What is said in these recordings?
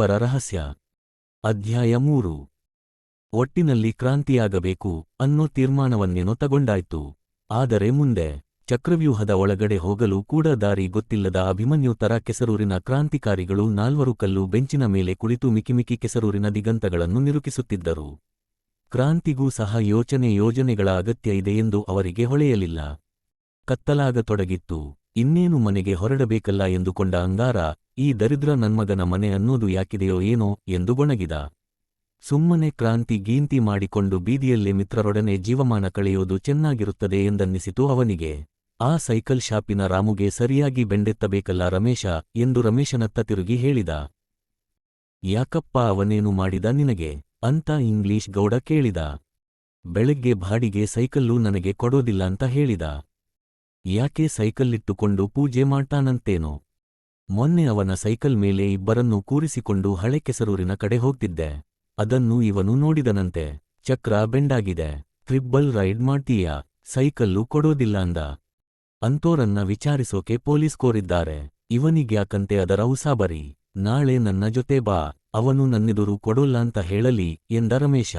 ಇಬ್ಬರ ರಹಸ್ಯ. ಅಧ್ಯಾಯ ಮೂರು. ಒಟ್ಟಿನಲ್ಲಿ ಕ್ರಾಂತಿಯಾಗಬೇಕು ಅನ್ನೋ ತೀರ್ಮಾನವನ್ನೇನೋ ತಗೊಂಡಾಯ್ತು. ಆದರೆ ಮುಂದೆ ಚಕ್ರವ್ಯೂಹದ ಒಳಗಡೆ ಹೋಗಲು ಕೂಡ ದಾರಿ ಗೊತ್ತಿಲ್ಲದ ಅಭಿಮನ್ಯು ತರ ಕೆಸರೂರಿನ ಕ್ರಾಂತಿಕಾರಿಗಳು ನಾಲ್ವರು ಕಲ್ಲು ಬೆಂಚಿನ ಮೇಲೆ ಕುಳಿತು ಮಿಕಿಮಿಕಿ ಕೆಸರೂರಿನ ದಿಗಂತಗಳನ್ನು ನಿರುಕಿಸುತ್ತಿದ್ದರು ಕ್ರಾಂತಿಗೂ ಸಹ ಯೋಚನೆ ಯೋಜನೆಗಳ ಅಗತ್ಯ ಇದೆ ಎಂದು ಅವರಿಗೆ ಹೊಳೆಯಲಿಲ್ಲ. ಕತ್ತಲಾಗತೊಡಗಿತ್ತು. ಇನ್ನೇನು ಮನೆಗೆ ಹೊರಡಬೇಕಲ್ಲ ಎಂದುಕೊಂಡ ಅಂಗಾರ, ಈ ದರಿದ್ರ ನನ್ಮಗನ ಮನೆ ಅನ್ನೋದು ಯಾಕಿದೆಯೋ ಏನೋ ಎಂದು ಗೊಣಗಿದ. ಸುಮ್ಮನೆ ಕ್ರಾಂತಿ ಗೀಂತಿ ಮಾಡಿಕೊಂಡು ಬೀದಿಯಲ್ಲೇ ಮಿತ್ರರೊಡನೆ ಜೀವಮಾನ ಕಳೆಯೋದು ಚೆನ್ನಾಗಿರುತ್ತದೆ ಎಂದನ್ನಿಸಿತು ಅವನಿಗೆ. ಆ ಸೈಕಲ್ ಶಾಪಿನ ರಾಮುಗೆ ಸರಿಯಾಗಿ ಬೆಂಡೆತ್ತಬೇಕಲ್ಲ ರಮೇಶ ಎಂದು ರಮೇಶನತ್ತ ತಿರುಗಿ ಹೇಳಿದ. ಯಾಕಪ್ಪ ಅವನೇನು ಮಾಡಿದ ನಿನಗೆ? ಅಂತ ಇಂಗ್ಲೀಷ್ ಗೌಡ ಕೇಳಿದ. ಬೆಳಗ್ಗೆ ಬಾಡಿಗೆ ಸೈಕಲ್ಲು ನನಗೆ ಕೊಡೋದಿಲ್ಲ ಅಂತ ಹೇಳಿದ. ಯಾಕೆ ಸೈಕಲ್ಲಿಟ್ಟುಕೊಂಡು ಪೂಜೆ ಮಾಡ್ತಾನಂತೇನೋ? ಮೊನ್ನೆ ಅವನ ಸೈಕಲ್ ಮೇಲೆ ಇಬ್ಬರನ್ನು ಕೂರಿಸಿಕೊಂಡು ಹಳೆ ಕೆಸರೂರಿನ ಕಡೆ ಹೋಗ್ತಿದ್ದೆ. ಅದನ್ನು ಇವನು ನೋಡಿದನಂತೆ. ಚಕ್ರ ಬೆಂಡಾಗಿದೆ. ಟ್ರಿಬ್ಬಲ್ ರೈಡ್ ಮಾಡ್ತೀಯಾ? ಸೈಕಲ್ಲು ಕೊಡೋದಿಲ್ಲ ಅಂದ. ಅಂತೋರನ್ನ ವಿಚಾರಿಸೋಕೆ ಪೊಲೀಸ್ ಕೋರಿದ್ದಾರೆ. ಇವನಿಗ್ಯಾಕಂತೆ ಅದರ ಉಸಾಬರಿ ನಾಳೆ ನನ್ನ ಜೊತೆ ಬಾ. ಅವನು ನನ್ನೆದುರು ಕೊಡೋಲ್ಲ ಅಂತ ಹೇಳಲಿ ಎಂದ ರಮೇಶ.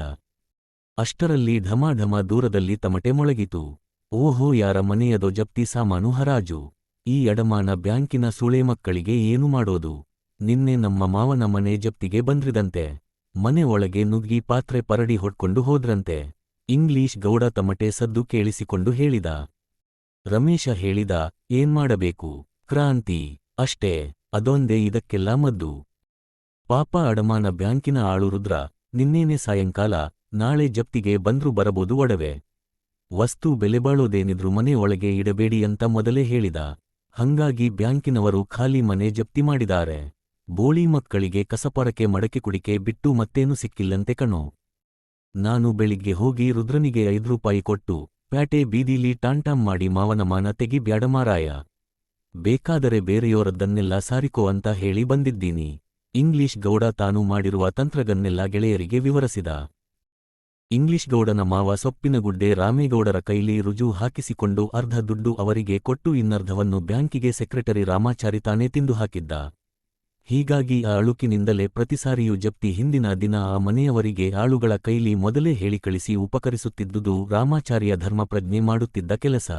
ಅಷ್ಟರಲ್ಲಿ ಢಮಾಢಮ ದೂರದಲ್ಲಿ ತಮಟೆ ಮೊಳಗಿತು. ಓಹೋ, ಯಾರ ಮನೆಯದೋ ಜಪ್ತಿ ಸಾಮಾನು ಹರಾಜು. ಈ ಅಡಮಾನ ಬ್ಯಾಂಕಿನ ಸುಳೆ ಮಕ್ಕಳಿಗೆ ಏನು ಮಾಡೋದು? ನಿನ್ನೆ ನಮ್ಮ ಮಾವನ ಮನೆ ಜಪ್ತಿಗೆ ಬಂದ್ರಿದಂತೆ. ಮನೆ ಒಳಗೆ ನುಗ್ಗಿ ಪಾತ್ರೆ ಪರಡಿ ಹೊಡ್ಕೊಂಡು ಹೋದ್ರಂತೆ. ಇಂಗ್ಲೀಷ್ ಗೌಡ ತಮಟೆ ಸದ್ದು ಕೇಳಿಸಿಕೊಂಡು ಹೇಳಿದ. ರಮೇಶ ಹೇಳಿದ ಏನ್ಮಾಡಬೇಕು ಕ್ರಾಂತಿ. ಅಷ್ಟೇ, ಅದೊಂದೇ ಇದಕ್ಕೆಲ್ಲ ಮದ್ದು. ಪಾಪ ಅಡಮಾನ ಬ್ಯಾಂಕಿನ ಆಳು ರುದ್ರ, ನಿನ್ನೇನೆ ಸಾಯಂಕಾಲ, ನಾಳೆ ಜಪ್ತಿಗೆ ಬಂದ್ರು ಬರಬಹುದು ಒಡವೆ. ವಸ್ತು ಬೆಲೆಬಾಳೋದೇನಿದ್ರು ಮನೆ ಒಳಗೆ ಇಡಬೇಡಿ ಅಂತ ಮೊದಲೇ ಹೇಳಿದ. ಹಂಗಾಗಿ ಬ್ಯಾಂಕಿನವರು ಖಾಲಿ ಮನೆ ಜಪ್ತಿ ಮಾಡಿದ್ದಾರೆ. ಬೋಳಿ ಮಕ್ಕಳಿಗೆ ಕಸಪರಕೆ ಮಡಕೆ ಕುಡಿಕೆ ಬಿಟ್ಟು ಮತ್ತೇನು ಸಿಕ್ಕಿಲ್ಲಂತೆ ಕಣೋ. ನಾನು ಬೆಳಿಗ್ಗೆ ಹೋಗಿ ರುದ್ರನಿಗೆ ಐದು ರೂಪಾಯಿ ಕೊಟ್ಟು ಪ್ಯಾಟೆ ಬೀದಿಲಿ ಟಾಂಟಾಂ ಮಾಡಿ ಮಾವನ ಮಾನ ತೆಗಿ ಬ್ಯಾಡಮಾರಾಯ ಬೇಕಾದರೆ ಬೇರೆಯೋರದ್ದನ್ನೆಲ್ಲ ಸಾರಿಕೋ ಅಂತ ಹೇಳಿ ಬಂದಿದ್ದೀನಿ. ಇಂಗ್ಲಿಷ್ ಗೌಡ ತಾನು ಮಾಡಿರುವ ತಂತ್ರಗನ್ನೆಲ್ಲ ಗೆಳೆಯರಿಗೆ ವಿವರಿಸಿದ. ಇಂಗ್ಲಿಷ್ ಗೌಡನ ಮಾವ ಸೊಪ್ಪಿನಗುಡ್ಡೆ ರಾಮೇಗೌಡರ ಕೈಲಿ ರುಜು ಹಾಕಿಸಿಕೊಂಡು ಅರ್ಧ ದುಡ್ಡು ಅವರಿಗೆ ಕೊಟ್ಟು ಇನ್ನರ್ಧವನ್ನು ಬ್ಯಾಂಕಿಗೆ ಸೆಕ್ರೆಟರಿ ರಾಮಾಚಾರಿ ತಾನೇ ತಿಂದು ಹಾಕಿದ್ದ. ಹೀಗಾಗಿ ಆ ಅಳುಕಿನಿಂದಲೇ ಪ್ರತಿಸಾರಿಯೂ ಜಪ್ತಿ ಹಿಂದಿನ ದಿನ ಆ ಮನೆಯವರಿಗೆ ಆಳುಗಳ ಕೈಲಿ ಮೊದಲೇ ಹೇಳಿ ಕಳಿಸಿ ಉಪಕರಿಸುತ್ತಿದ್ದುದು ರಾಮಾಚಾರ್ಯ ಧರ್ಮಪ್ರಜ್ಞೆ ಮಾಡುತ್ತಿದ್ದ ಕೆಲಸ.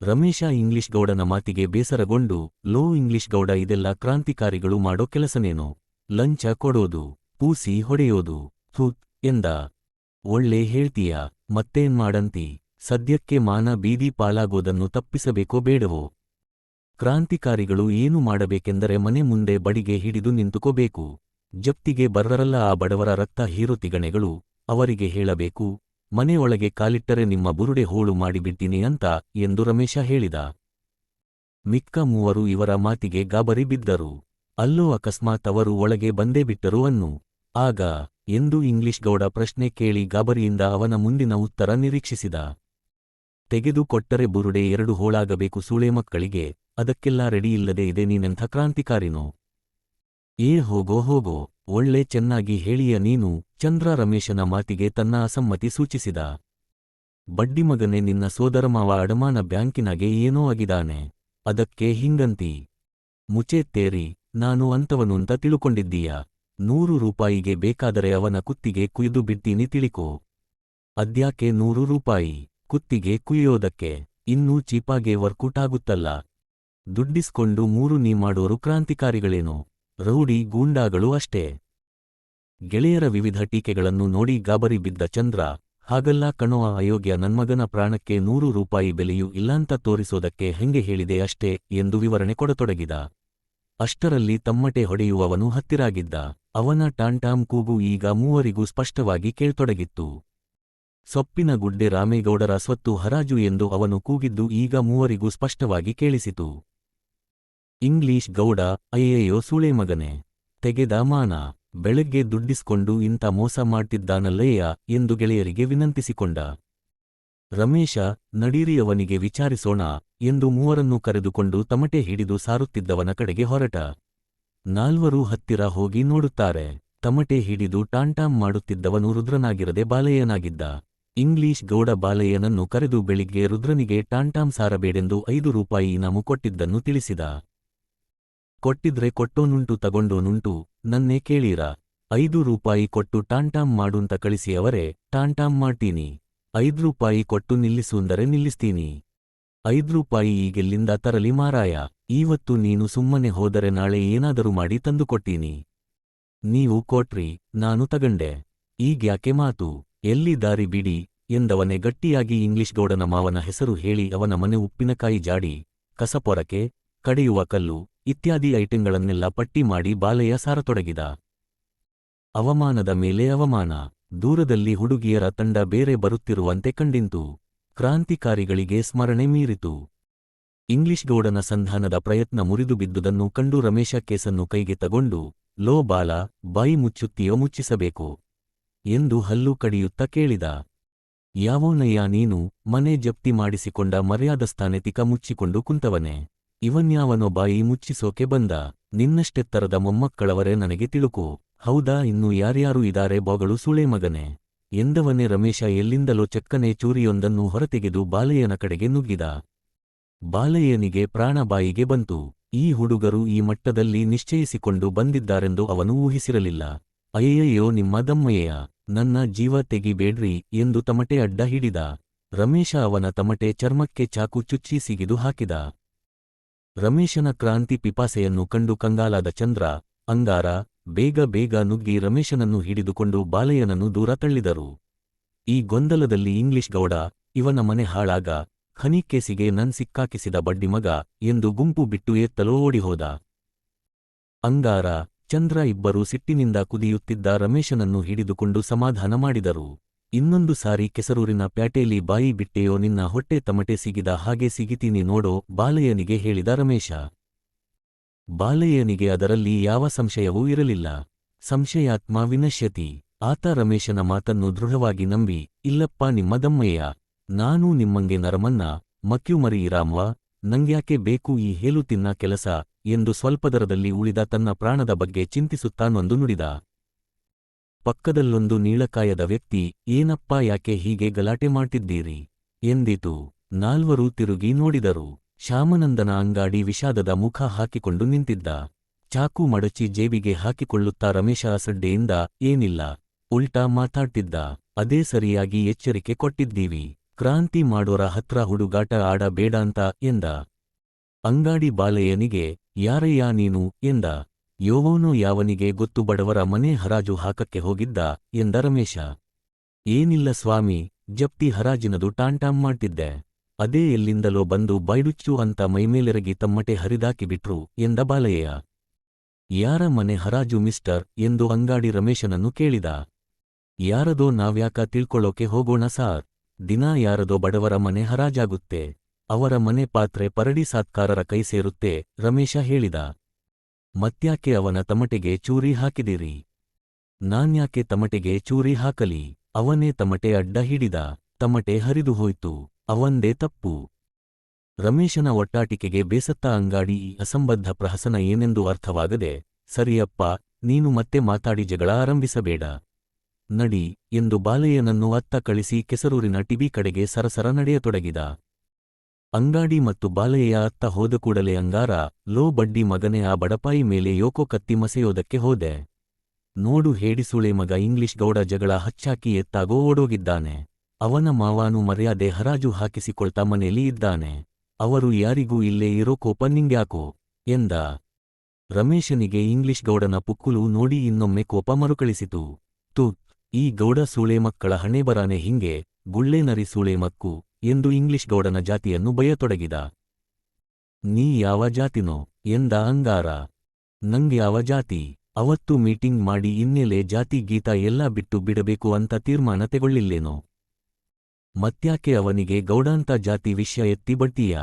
ರಮೇಶ ಇಂಗ್ಲಿಷ್ ಗೌಡನ ಮಾತಿಗೆ ಬೇಸರಗೊಂಡು, ಲೋ ಇಂಗ್ಲಿಷ್ ಗೌಡ ಇದೆಲ್ಲ ಕ್ರಾಂತಿಕಾರಿಗಳು ಮಾಡೋ ಕೆಲಸನೇನೋ? ಲಂಚ ಕೊಡೋದು, ಪೂಸಿ ಹೊಡೆಯೋದು ಥೂತ್ ಎಂದ, ಒಳ್ಳೆ ಹೇಳ್ತೀಯ, ಮತ್ತೇನ್ ಮಾಡಂತಿ, ಸದ್ಯಕ್ಕೆ ಮಾನ ಬೀದಿ ಪಾಲಾಗೋದನ್ನು ತಪ್ಪಿಸಬೇಕೋ ಬೇಡವೋ? ಕ್ರಾಂತಿಕಾರಿಗಳು ಏನು ಮಾಡಬೇಕೆಂದರೆ ಮನೆ ಮುಂದೆ ಬಡಿಗೆ ಹಿಡಿದು ನಿಂತುಕೋಬೇಕು. ಜಪ್ತಿಗೆ ಬರ್ರಲ್ಲ ಆ ಬಡವರ ರಕ್ತ ಹೀರುತಿಗಣೆಗಳು, ಅವರಿಗೆ ಹೇಳಬೇಕು, ಮನೆಯೊಳಗೆ ಕಾಲಿಟ್ಟರೆ ನಿಮ್ಮ ಬುರುಡೆ ಹೋಳು ಮಾಡಿಬಿಡ್ತೀನಿ ಅಂತ ಎಂದು ರಮೇಶ ಹೇಳಿದ. ಮಿಕ್ಕ ಮೂವರು ಇವರ ಮಾತಿಗೆ ಗಾಬರಿ ಬಿದ್ದರು. ಅಲ್ಲೋ ಅಕಸ್ಮಾತ್ ಅವರು ಒಳಗೆ ಬಂದೇ ಬಿಟ್ಟರು ಅನ್ನು. ಆಗ ಎಂದು ಇಂಗ್ಲಿಷ್ ಗೌಡ ಪ್ರಶ್ನೆ ಕೇಳಿ ಗಾಬರಿಯಿಂದ ಅವನ ಮುಂದಿನ ಉತ್ತರ ನಿರೀಕ್ಷಿಸಿದ. ತೆಗೆದುಕೊಟ್ಟರೆ ಬುರುಡೆ ಎರಡು ಹೋಳಾಗಬೇಕು ಸೂಳೆ ಮಕ್ಕಳಿಗೆ, ಅದಕ್ಕೆಲ್ಲ ರೆಡಿಯಿಲ್ಲದೆ ಇದೆ ನೀನೆಂಥ ಕ್ರಾಂತಿಕಾರಿನೋ? ಏ ಹೋಗೋ ಹೋಗೋ, ಒಳ್ಳೆ ಚೆನ್ನಾಗಿ ಹೇಳಿಯ ನೀನು, ಚಂದ್ರ ರಮೇಶನ ಮಾತಿಗೆ ತನ್ನ ಅಸಮ್ಮತಿ ಸೂಚಿಸಿದ. ಬಡ್ಡಿಮಗನೆ ನಿನ್ನ ಸೋದರಮಾವ ಅಡಮಾನ ಬ್ಯಾಂಕಿನಾಗೆ ಏನೋ ಆಗಿದಾನೆ ಅದಕ್ಕೆ ಹಿಂಗಂತಿ. ಮುಚೇತ್ತೇರಿ ನಾನು ಅಂತವನುಂತ ತಿಳುಕೊಂಡಿದ್ದೀಯ? ನೂರು ರೂಪಾಯಿಗೆ ಬೇಕಾದರೆ ಅವನ ಕುತ್ತಿಗೆ ಕುಯ್ದು ಬಿಡ್ತೀನಿ ತಿಳಿಕೋ. ಅದ್ಯಾಕೆ ನೂರು ರೂಪಾಯಿ? ಕುತ್ತಿಗೆ ಕುಯ್ಯೋದಕ್ಕೆ ಇನ್ನೂ ಚೀಪಾಗೆ ವರ್ಕೌಟ್ ಆಗುತ್ತಲ್ಲ. ದುಡ್ಡಿಸ್ಕೊಂಡು ಮೂರು ನೀ ಮಾಡೋರು ಕ್ರಾಂತಿಕಾರಿಗಳೇನು. ರೌಡಿ ಗೂಂಡಾಗಳು ಅಷ್ಟೇ. ಗೆಳೆಯರ ವಿವಿಧ ಟೀಕೆಗಳನ್ನು ನೋಡಿ ಗಾಬರಿ ಬಿದ್ದ ಚಂದ್ರ, ಹಾಗಲ್ಲ ಕಣೋ ಆ ಅಯೋಗ್ಯ ನನ್ಮಗನ ಪ್ರಾಣಕ್ಕೆ ನೂರು ರೂಪಾಯಿ ಬೆಲೆಯೂ ಇಲ್ಲಾಂತ ತೋರಿಸೋದಕ್ಕೆ ಹೆಂಗೆ ಹೇಳಿದೆ ಅಷ್ಟೇ ಎಂದು ವಿವರಣೆ ಕೊಡತೊಡಗಿದ. ಅಷ್ಟರಲ್ಲಿ ತಮ್ಮಟೆ ಹೊಡೆಯುವವನು ಹತ್ತಿರಾಗಿದ್ದ. ಅವನ ಟಾಂಟಾಂ ಕೂಗು ಈಗ ಮೂವರಿಗೂ ಸ್ಪಷ್ಟವಾಗಿ ಕೇಳ್ತೊಡಗಿತ್ತು. ಸೊಪ್ಪಿನ ಗುಡ್ಡೆ ರಾಮೇಗೌಡರ ಸ್ವತ್ತು ಹರಾಜು ಎಂದು ಅವನು ಕೂಗಿದ್ದು ಈಗ ಮೂವರಿಗೂ ಸ್ಪಷ್ಟವಾಗಿ ಕೇಳಿಸಿತು. ಇಂಗ್ಲೀಷ್ ಗೌಡ, ಅಯ್ಯಯ್ಯೋ ಸೂಳೆ ಮಗನೆ, ತೆಗೆದ ಮಾನ, ಬೆಳಗ್ಗೆ ದುಡ್ಡಿಸ್ಕೊಂಡು ಇಂಥ ಮೋಸ ಮಾಡ್ತಿದ್ದಾನಲ್ಲಯ್ಯ ಎಂದು ಗೆಳೆಯರಿಗೆ ವಿನಂತಿಸಿಕೊಂಡ. ರಮೇಶ, ನಡೀರಿ ಅವನಿಗೆ ವಿಚಾರಿಸೋಣ ಎಂದು ಮೂವರನ್ನು ಕರೆದುಕೊಂಡು ತಮಟೆ ಹಿಡಿದು ಸಾರುತ್ತಿದ್ದವನ ಕಡೆಗೆ ಹೊರಟ. ನಾಲ್ವರು ಹತ್ತಿರ ಹೋಗಿ ನೋಡುತ್ತಾರೆ. ತಮಟೆ ಹಿಡಿದು ಟಾಂಟಾಂ ಮಾಡುತ್ತಿದ್ದವನು ರುದ್ರನಾಗಿರದೆ ಬಾಲಯ್ಯನಾಗಿದ್ದ. ಇಂಗ್ಲೀಷ್ ಗೌಡ ಬಾಲಯ್ಯನನ್ನು ಕರೆದು ಬೆಳಿಗ್ಗೆ ರುದ್ರನಿಗೆ ಟಾಂಟಾಂ ಸಾರಬೇಡೆಂದು ಐದು ರೂಪಾಯಿ ಇನಾಮು ಕೊಟ್ಟಿದ್ದನ್ನು ತಿಳಿಸಿದ. ಕೊಟ್ಟಿದ್ರೆ ಕೊಟ್ಟೋನುಂಟು ತಗೊಂಡೋನುಂಟು ನನ್ನೇ ಕೇಳೀರ? ಐದು ರೂಪಾಯಿ ಕೊಟ್ಟು ಟಾಂಟಾಂ ಮಾಡುಂತ ಕಳಿಸಿ ಅವರೇ ಟಾಂಟಾಂ ಮಾಡ್ತೀನಿ. ಐದು ರೂಪಾಯಿ ಕೊಟ್ಟು ನಿಲ್ಲಿಸೂಂದರೆ ನಿಲ್ಲಿಸ್ತೀನಿ. ಐದ್ ರೂಪಾಯಿ ಈಗೆಲ್ಲಿಂದ ತರಲಿ ಮಾರಾಯ ಇವತ್ತು ನೀನು ಸುಮ್ಮನೆ ಹೋದರೆ ನಾಳೆ ಏನಾದರೂ ಮಾಡಿ ತಂದುಕೊಟ್ಟೀನಿ. ನೀವು ಕೊಟ್ರಿ, ನಾನು ತಗಂಡೆ. ಈಗ್ಯಾಕೆ ಮಾತು, ಎಲ್ಲಿ ದಾರಿ ಬಿಡಿ, ಎಂದವನೇ ಗಟ್ಟಿಯಾಗಿ ಇಂಗ್ಲಿಷ್ ಗೌಡನ ಮಾವನ ಹೆಸರು ಹೇಳಿ ಅವನ ಮನೆ ಉಪ್ಪಿನಕಾಯಿ ಜಾಡಿ, ಕಸಪೊರಕೆ, ಕಡೆಯುವ ಕಲ್ಲು, ಇತ್ಯಾದಿ ಐಟಂಗಳನ್ನೆಲ್ಲ ಪಟ್ಟಿ ಮಾಡಿ ಬಾಲೆಯ ಸಾರತೊಡಗಿದ. ಅವಮಾನದ ಮೇಲೆ ಅವಮಾನ, ದೂರದಲ್ಲಿ ಹುಡುಗಿಯರ ತಂಡ ಬೇರೆ ಬರುತ್ತಿರುವಂತೆ ಕಂಡಿಂತು. ಕ್ರಾಂತಿಕಾರಿಗಳಿಗೆ ಸ್ಮರಣೆ ಮೀರಿತು. ಇಂಗ್ಲಿಷ್ ಗೌಡನ ಸಂಧಾನದ ಪ್ರಯತ್ನ ಮುರಿದು ಬಿದ್ದುದನ್ನು ಕಂಡು ರಮೇಶ ಕೇಸನ್ನು ಕೈಗೆ ತಗೊಂಡು, ಲೋ ಬಾಲ, ಬಾಯಿ ಮುಚ್ಚುತ್ತೀಯೋ ಮುಚ್ಚಿಸಬೇಕು ಎಂದು ಹಲ್ಲು ಕಡಿಯುತ್ತ ಕೇಳಿದ. ಯಾವೋನಯ್ಯ ನೀನು ಮನೆ ಜಪ್ತಿ ಮಾಡಿಸಿಕೊಂಡ ಮರ್ಯಾದಸ್ಥಾನೆ ತಿಕ ಮುಚ್ಚಿಕೊಂಡು ಕುಂತವನೆ. ಇವನ್ಯಾವನೋ ಬಾಯಿ ಮುಚ್ಚಿಸೋಕೆ ಬಂದ. ನಿನ್ನಷ್ಟೆತ್ತರದ ಮೊಮ್ಮಕ್ಕಳವರೇ ನನಗೆ ತಿಳುಕು. ಹೌದಾ, ಇನ್ನು ಯಾರ್ಯಾರು ಇದಾರೆ ಬೊಗಳು ಸುಳೆ ಮಗನೆ. ಎಂದವನೇ ರಮೇಶ ಎಲ್ಲಿಂದಲೋ ಚಕ್ಕನೆ ಚೂರಿಯೊಂದನ್ನು ಹೊರತೆಗೆದು ಬಾಲಯ್ಯನ ಕಡೆಗೆ ನುಗ್ಗಿದ. ಬಾಲಯ್ಯನಿಗೆ ಪ್ರಾಣಬಾಯಿಗೆ ಬಂತು. ಈ ಹುಡುಗರು ಈ ಮಟ್ಟದಲ್ಲಿ ನಿಶ್ಚಯಿಸಿಕೊಂಡು ಬಂದಿದ್ದಾರೆಂದು ಅವನು ಊಹಿಸಿರಲಿಲ್ಲ. ಅಯ್ಯಯ್ಯೋ, ನಿಮ್ಮ ದಮ್ಮಯ್ಯ ನನ್ನ ಜೀವ ತೆಗಿಬೇಡ್ರಿ ಎಂದು ತಮಟೆ ಅಡ್ಡ ಹಿಡಿದ. ರಮೇಶ ಅವನ ತಮಟೆ ಚರ್ಮಕ್ಕೆ ಚಾಕು ಚುಚ್ಚಿ ಸಿಗಿದು ಹಾಕಿದ. ರಮೇಶನ ಕ್ರಾಂತಿ ಪಿಪಾಸೆಯನ್ನು ಕಂಡು ಕಂಗಾಲಾದ ಚಂದ್ರ, ಅಂಗಾರ ಬೇಗ ಬೇಗ ನುಗ್ಗಿ ರಮೇಶನನ್ನು ಹಿಡಿದುಕೊಂಡು ಬಾಲಯ್ಯನನ್ನು ದೂರ ತಳ್ಳಿದರು. ಈ ಗೊಂದಲದಲ್ಲಿ ಇಂಗ್ಲಿಷ್ ಗೌಡ, ಇವನ ಮನೆ ಹಾಳಾಗ ಖನಿಕೇಸಿಗೆ ನನ್ ಸಿಕ್ಕಾಕಿಸಿದ ಬಡ್ಡಿಮಗ ಎಂದು ಗುಂಪು ಬಿಟ್ಟು ಎತ್ತಲೋ ಓಡಿಹೋದ. ಅಂಗಾರ, ಚಂದ್ರ ಇಬ್ಬರು ಸಿಟ್ಟಿನಿಂದ ಕುದಿಯುತ್ತಿದ್ದ ರಮೇಶನನ್ನು ಹಿಡಿದುಕೊಂಡು ಸಮಾಧಾನ ಮಾಡಿದರು. ಇನ್ನೊಂದು ಸಾರಿ ಕೆಸರೂರಿನ ಪ್ಯಾಟೇಲಿ ಬಾಯಿ ಬಿಟ್ಟೆಯೋ ನಿನ್ನ ಹೊಟ್ಟೆ ತಮಟೆ ಸಿಗಿದ ಹಾಗೆ ಸಿಗಿತೀನಿ ನೋಡೋ ಬಾಲಯ್ಯನಿಗೆ ಹೇಳಿದ ರಮೇಶ. ಬಾಲಯ್ಯನಿಗೆ ಅದರಲ್ಲಿ ಯಾವ ಸಂಶಯವೂ ಇರಲಿಲ್ಲ. ಸಂಶಯಾತ್ಮ ವಿನಶ್ಯತಿ, ಆತ ರಮೇಶನ ಮಾತನ್ನು ದೃಢವಾಗಿ ನಂಬಿ, ಇಲ್ಲಪ್ಪ ನಿಮ್ಮ ನಾನು ನಿಮ್ಮಂಗೆ ನರಮನ್ನ ಮಕ್ಯುಮರಿ ಇರಾಮ್ವ ನಂಗ್ಯಾಕೆ ಬೇಕು ಈ ಹೇಲು ತಿನ್ನ ಕೆಲಸ, ಎಂದು ಸ್ವಲ್ಪದರದಲ್ಲಿ ಉಳಿದ ತನ್ನ ಪ್ರಾಣದ ಬಗ್ಗೆ ಚಿಂತಿಸುತ್ತಾನೊಂದು ನುಡಿದ. ಪಕ್ಕದಲ್ಲೊಂದು ನೀಳಕಾಯದ ವ್ಯಕ್ತಿ, ಏನಪ್ಪಾ ಯಾಕೆ ಹೀಗೆ ಗಲಾಟೆ ಮಾಡ್ತಿದ್ದೀರಿ? ಎಂದಿತು ನಾಲ್ವರು ತಿರುಗಿ ನೋಡಿದರು. ಶ್ಯಾಮನಂದನ ಅಂಗಾಡಿ ವಿಷಾದದ ಮುಖ ಹಾಕಿಕೊಂಡು ನಿಂತಿದ್ದ. ಚಾಕು ಮಡಚಿ ಜೇಬಿಗೆ ಹಾಕಿಕೊಳ್ಳುತ್ತಾ ರಮೇಶ ಅಸಡ್ಡೆಯಿಂದ, ಏನಿಲ್ಲ, ಉಲ್ಟಾ ಮಾತಾಡ್ತಿದ್ದ. ಅದೇ ಸರಿಯಾಗಿ ಎಚ್ಚರಿಕೆ ಕೊಟ್ಟಿದ್ದೀವಿ. ಕ್ರಾಂತಿ ಮಾಡೋರ ಹತ್ರ ಹುಡುಗಾಟ ಆಡಬೇಡಾಂತ ಎಂದ. ಅಂಗಾಡಿ ಬಾಲಯ್ಯನಿಗೆ, ಯಾರಯ್ಯ ನೀನು ಎಂದ. ಯೋವೋನೋ ಯಾವನಿಗೆ ಗೊತ್ತು ಬಡವರ ಮನೆ ಹರಾಜು ಹಾಕಕ್ಕೆ ಹೋಗಿದ್ದ ಎಂದ ರಮೇಶ. ಏನಿಲ್ಲ ಸ್ವಾಮಿ, ಜಪ್ತಿ ಹರಾಜಿನದು ಟಾಂಟಾಂ ಮಾಡ್ತಿದ್ದೆ. ಅದೇ ಎಲ್ಲಿಂದಲೋ ಬಂದು ಬೈಡುಚ್ಚು ಅಂತ ಮೈಮೇಲೆರಗಿ ತಮ್ಮಟೆ ಹರಿದಾಕಿಬಿಟ್ರು ಎಂದ ಬಾಲಯ್ಯ. ಯಾರ ಮನೆ ಹರಾಜು ಮಿಸ್ಟರ್ ಎಂದು ಅಂಗಾಡಿ ರಮೇಶನನ್ನು ಕೇಳಿದ. ಯಾರದೋ ನಾವ್ಯಾಕ ತಿಳ್ಕೊಳ್ಳೋಕೆ ಹೋಗೋಣ ಸಾರ್, ದಿನಾ ಯಾರದೋ ಬಡವರ ಮನೆ ಹರಾಜಾಗುತ್ತೆ, ಅವರ ಮನೆ ಪಾತ್ರೆ ಪರಡಿ ಸಾತ್ಕಾರರ ಕೈ ಸೇರುತ್ತೆ, ರಮೇಶ ಹೇಳಿದ. ಮತ್ಯಾಕೆ ಅವನ ತಮಟೆಗೆ ಚೂರಿ ಹಾಕಿದಿರಿ? ನಾನ್ಯಾಕೆ ತಮಟೆಗೆ ಚೂರಿ ಹಾಕಲಿ, ಅವನೇ ತಮಟೆ ಅಡ್ಡ ಹಿಡಿದ, ತಮಟೆ ಹರಿದು ಹೋಯ್ತು. ಅವಂದೇ ತಪ್ಪು. ರಮೇಶನ ಒಟ್ಟಾಟಿಕೆಗೆ ಬೇಸತ್ತ ಅಂಗಾಡಿ ಈ ಅಸಂಬದ್ಧ ಪ್ರಹಸನ ಏನೆಂದು ಅರ್ಥವಾಗದೆ, ಸರಿಯಪ್ಪ, ನೀನು ಮತ್ತೆ ಮಾತಾಡಿ ಜಗಳ ಆರಂಭಿಸಬೇಡ. ನಡಿ ಎಂದು ಬಾಲಯ್ಯನನ್ನು ಅತ್ತ ಕಳಿಸಿ ಕೆಸರೂರಿನ ಟಿಬಿ ಕಡೆಗೆ ಸರಸರ ನಡೆಯತೊಡಗಿದ. ಅಂಗಾಡಿ ಮತ್ತು ಬಾಲಯ್ಯ ಅತ್ತ ಹೋದ ಕೂಡಲೇ ಅಂಗಾರ, ಲೋ ಬಡ್ಡಿ ಮಗನೇ ಆ ಬಡಪಾಯಿ ಮೇಲೆ ಯೋಕೋ ಕತ್ತಿ ಮಸೆಯೋದಕ್ಕೆ ಹೋದೆ. ನೋಡು ಹೇಡಿಸುಳೆ ಮಗ ಇಂಗ್ಲಿಷ್ ಗೌಡ ಜಗಳ ಹಚ್ಚಾಕಿ ಎತ್ತಾಗೋ ಓಡೋಗಿದ್ದಾನೆ. ಅವನ ಮಾವಾನು ಮರ್ಯಾದೆ ಹರಾಜು ಹಾಕಿಸಿಕೊಳ್ತಾ ಮನೆಯಲ್ಲಿ ಇದ್ದಾನೆ. ಅವರು ಯಾರಿಗೂ ಇಲ್ಲೇ ಇರೋ ಕೋಪ ನಿಂಗ್ಯಾಕೋ? ಎಂದ. ರಮೇಶನಿಗೆ ಇಂಗ್ಲಿಷ್ ಗೌಡನ ಪುಕ್ಕುಲು ನೋಡಿ ಇನ್ನೊಮ್ಮೆ ಕೋಪ ಮರುಕಳಿಸಿತು. ತು, ಈ ಗೌಡ ಸೂಳೆ ಮಕ್ಕಳ ಹಣೆಬರಾನೆ ಹಿಂಗೆ ಗುಳ್ಳೇನರಿ ಸೂಳೆ ಮಕ್ಕು, ಎಂದು ಇಂಗ್ಲಿಷ್ ಗೌಡನ ಜಾತಿಯನ್ನು ಬಯತೊಡಗಿದ. ನೀ ಯಾವ ಜಾತಿನೋ? ಎಂದ ಅಂಗಾರ. ನಂಗ್ಯಾವ ಜಾತಿ? ಅವತ್ತು ಮೀಟಿಂಗ್ ಮಾಡಿ ಇನ್ನೆಲೆ ಜಾತಿ ಗೀತ ಎಲ್ಲ ಬಿಟ್ಟು ಬಿಡಬೇಕು ಅಂತ ತೀರ್ಮಾನ ತೆಗೊಳ್ಳಿಲ್ಲೇನೋ? ಮತ್ಯಾಕೆ ಅವನಿಗೆ ಗೌಡಾಂತ ಜಾತಿ ವಿಷಯ ಎತ್ತಿ ಬಡ್ತೀಯ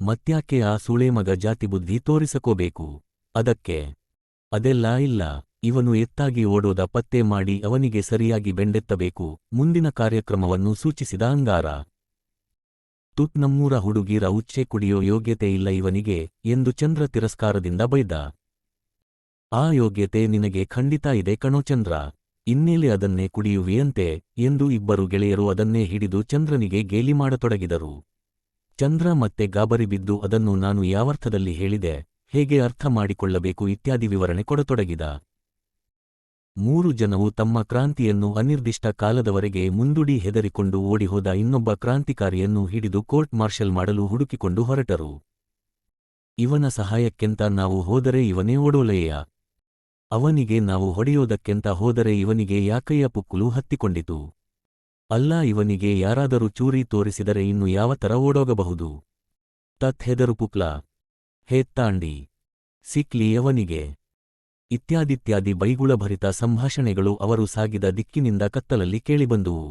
ಮತ್ಯಾಕೆ ಆ ಸುಳೇಮಗ ಜಾತಿ ಬುದ್ಧಿ ತೋರಿಸಕೋಬೇಕು? ಅದಕ್ಕೆ, ಅದೆಲ್ಲ ಇಲ್ಲ, ಇವನು ಎತ್ತಾಗಿ ಓಡೋದ ಪತ್ತೆ ಮಾಡಿ ಅವನಿಗೆ ಸರಿಯಾಗಿ ಬೆಂಡೆತ್ತಬೇಕು, ಮುಂದಿನ ಕಾರ್ಯಕ್ರಮವನ್ನು ಸೂಚಿಸಿದ ಅಂಗಾರ. ತುತ್ ನಮ್ಮೂರ ಹುಡುಗಿರ ಉಚ್ಚೆ ಕುಡಿಯೋ ಯೋಗ್ಯತೆ ಇಲ್ಲ ಇವನಿಗೆ ಎಂದು ಚಂದ್ರ ತಿರಸ್ಕಾರದಿಂದ ಬೈದ. ಆ ಯೋಗ್ಯತೆ ನಿನಗೆ ಖಂಡಿತ ಇದೆ ಕಣೋ ಚಂದ್ರ. ಇನ್ನೇಲೆ ಅದನ್ನೇ ಕುಡಿಯುವಿಯಂತೆ ಎಂದು ಇಬ್ಬರು ಗೆಳೆಯರು ಅದನ್ನೇ ಹಿಡಿದು ಚಂದ್ರನಿಗೆ ಗೇಲಿ ಮಾಡತೊಡಗಿದರು. ಚಂದ್ರ ಮತ್ತೆ ಗಾಬರಿ ಬಿದ್ದು ಅದನ್ನು ನಾನು ಯಾವರ್ಥದಲ್ಲಿ ಹೇಳಿದೆ, ಹೇಗೆ ಅರ್ಥ ಮಾಡಿಕೊಳ್ಳಬೇಕು ಇತ್ಯಾದಿ ವಿವರಣೆ ಕೊಡತೊಡಗಿದ. ಮೂರು ಜನವು ತಮ್ಮ ಕ್ರಾಂತಿಯನ್ನು ಅನಿರ್ದಿಷ್ಟ ಕಾಲದವರೆಗೆ ಮುಂದುಡಿ ಹೆದರಿಕೊಂಡು ಓಡಿಹೋದ ಇನ್ನೊಬ್ಬ ಕ್ರಾಂತಿಕಾರಿಯನ್ನು ಹಿಡಿದು ಕೋರ್ಟ್ ಮಾರ್ಷಲ್ ಮಾಡಲು ಹುಡುಕಿಕೊಂಡು ಹೊರಟರು. ಇವನ ಸಹಾಯಕ್ಕೆಂತ ನಾವು ಹೋದರೆ ಇವನೇ ಓಡೋಲೆಯ ಅವನಿಗೆ ನಾವು ಹೊಡೆಯೋದಕ್ಕೆಂತ ಹೋದರೆ ಇವನಿಗೆ ಯಾಕಯ್ಯ ಪುಕ್ಕುಲು ಹತ್ತಿಕೊಂಡಿತು? ಅಲ್ಲ, ಇವನಿಗೆ ಯಾರಾದರೂ ಚೂರಿ ತೋರಿಸಿದರೆ ಇನ್ನು ಯಾವ ತರ ಓಡೋಗಬಹುದು? ತತ್ ಹೆದರು ಪುಕ್ಲ ಹೇತ್ತಾಂಡಿ ಸಿಕ್ಲಿ ಅವನಿಗೆ. ಇತ್ಯಾದಿತ್ಯಾದಿ ಬೈಗುಳಭರಿತ ಸಂಭಾಷಣೆಗಳು ಅವರು ಸಾಗಿದ ದಿಕ್ಕಿನಿಂದ ಕತ್ತಲಲ್ಲಿ ಕೇಳಿಬಂದುವು.